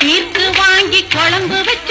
தீர்த்து வாங்கி குழம்பு வச்சு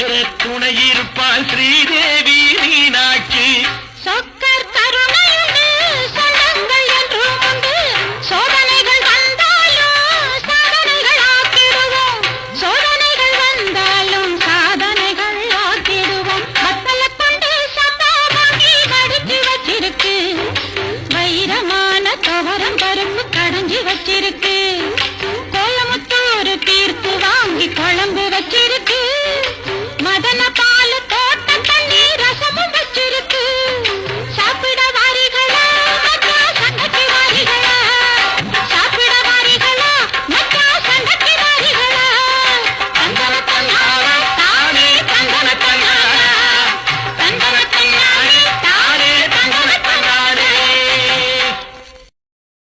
சேர துணையிருப்பாள் ஸ்ரீதேவி.